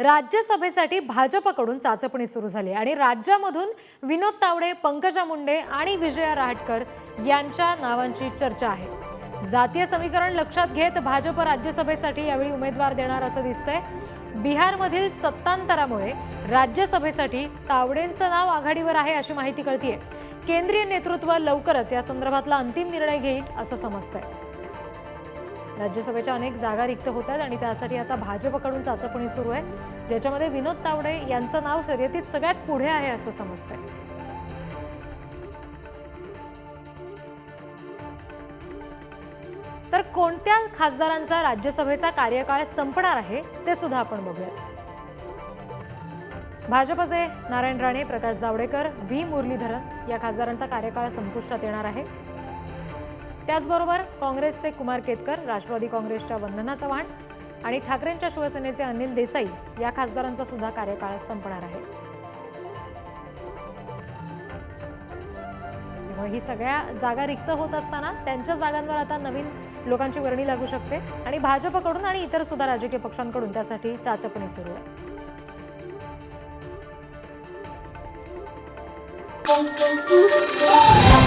राज्यसभेसाठी भाजपकडून चाचपणी सुरू झाली आणि राज्यामधून विनोद तावडे पंकजा मुंडे आणि विजया रहाटकर यांच्या नावांची चर्चा आहे. जातीय समीकरण लक्षात घेत भाजप राज्यसभेसाठी यावेळी उमेदवार देणार असं दिसतंय. बिहारमधील सत्तांतरामुळे राज्यसभेसाठी तावडेंचं नाव आघाडीवर आहे अशी माहिती कळतीये. केंद्रीय नेतृत्व लवकरच या संदर्भातला अंतिम निर्णय घेईल असं समजतंय. राज्यसभेच्या अनेक जागा रिक्त होत आहेत आणि त्यासाठी आता भाजपकडून चाचपणी सुरू आहे. ज्याच्यामध्ये विनोद तावडे यांचं नाव शर्यतीत सगळ्यात पुढे आहे असं समजतंय. तर कोणत्या खासदारांचा राज्यसभेचा कार्यकाळ संपणार आहे ते सुद्धा आपण बघूयात भाजपचे नारायण राणे प्रकाश जावडेकर व्ही. मुरलीधरन या खासदारांचा कार्यकाळ संपुष्टात येणार आहे. त्याचबरोबर काँग्रेसचे कुमार केतकर राष्ट्रवादी काँग्रेसच्या वंदना चव्हाण आणि ठाकरेंच्या शिवसेनेचे अनिल देसाई या खासदारांचा सुद्धा कार्यकाळ संपणार आहे तेव्हा ही सगळ्या जागा रिक्त होत असताना त्यांच्या जागांवर आता नवीन लोकांची वर्णी लागू शकते आणि भाजपकडून आणि इतर सुद्धा राजकीय पक्षांकडून त्यासाठी चाचपणी सुरू आहे Thank you.